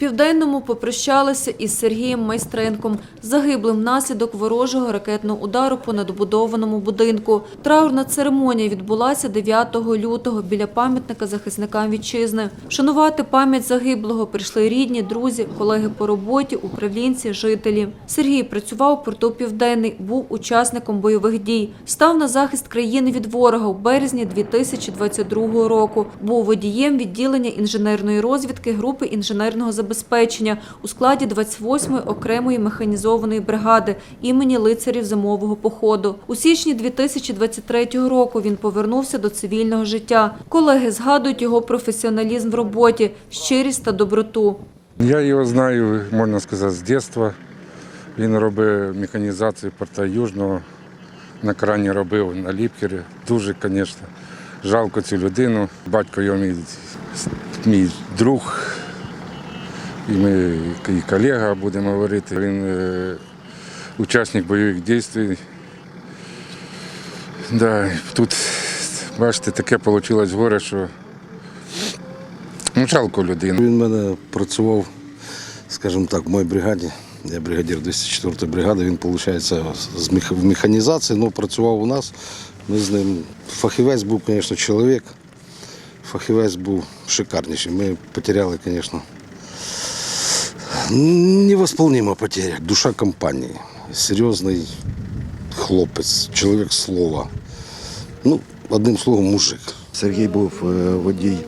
Південному попрощалися із Сергієм Майстренком, загиблим внаслідок ворожого ракетного удару по надбудованому будинку. Траурна церемонія відбулася 9 лютого біля пам'ятника захисникам вітчизни. Шанувати пам'ять загиблого прийшли рідні, друзі, колеги по роботі, управлінці, жителі. Сергій працював у порту Південний, був учасником бойових дій, став на захист країни від ворога у березні 2022 року. Був водієм відділення інженерної розвідки групи інженерного забезпечення у складі 28-ї окремої механізованої бригади імені лицарів зимового походу. У січні 2023 року він повернувся до цивільного життя. Колеги згадують його професіоналізм в роботі, щирість та доброту. Я його знаю, можна сказати, з дитинства. Він робив механізацію порта Южного, на крані робив на ліпкері. Дуже, звісно, жалко цю людину. Батько його мій, мій друг, і ми і колега будемо говорити. Він е, учасник бойових дій. Да, тут, бачите, таке вийшло горе, що ну, жалко людину. Він в мене працював, скажімо так, в моїй бригаді. Я бригадир 204-ї бригади, він, виходить, в механізації, але працював у нас. Ми з ним. Фахівець був, звісно, чоловік. Фахівець був шикарніший. Ми потеряли, звісно, невосполнима потеря. Душа компанії. Серйозний хлопець, чоловік слова. Ну, одним словом, мужик. Сергій був е, водій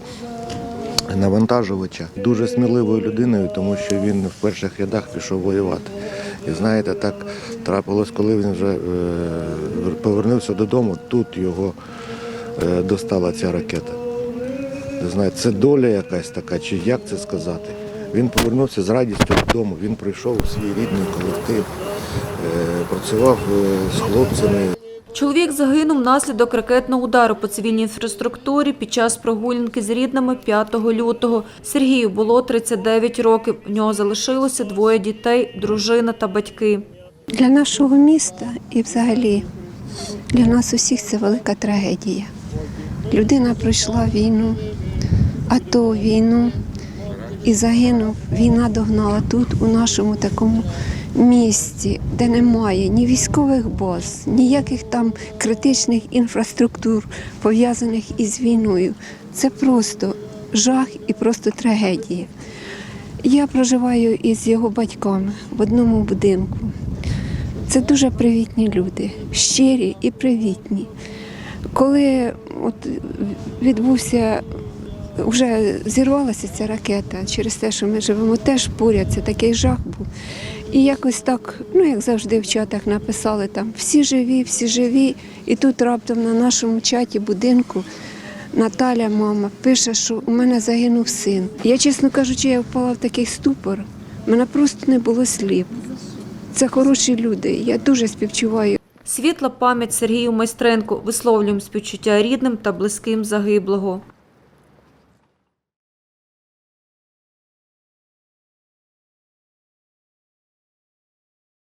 навантажувача, дуже сміливою людиною, тому що він в перших рядах пішов воювати. І знаєте, так трапилось, коли він вже е, повернувся додому, тут його е, достала ця ракета. Знаю, це доля якась така, чи як це сказати. Він повернувся з радістю додому, він прийшов у свій рідний колектив, е, працював е, з хлопцями. Чоловік загинув внаслідок ракетного удару по цивільній інфраструктурі під час прогулянки з рідними 5 лютого. Сергію було 39 років. У нього залишилося двоє дітей, дружина та батьки. Для нашого міста і взагалі для нас усіх це велика трагедія. Людина пройшла війну, АТО війну і загинув. Війна догнала тут, у нашому такому місті, де немає ні військових баз, ніяких там критичних інфраструктур, пов'язаних із війною. Це просто жах і просто трагедія. Я проживаю із його батьками в одному будинку. Це дуже привітні люди, щирі і привітні. Коли от відбувся, вже зірвалася ця ракета через те, що ми живемо теж поряд, це такий жах був. І якось так, ну як завжди в чатах написали там всі живі, всі живі. І тут раптом на нашому чаті будинку Наталя, мама, пише, що у мене загинув син. Я, чесно кажучи, я впала в такий ступор. Мене просто не було слів. Це хороші люди. Я дуже співчуваю. Світла пам'ять Сергію Майстренку висловлюємо співчуття рідним та близьким загиблого.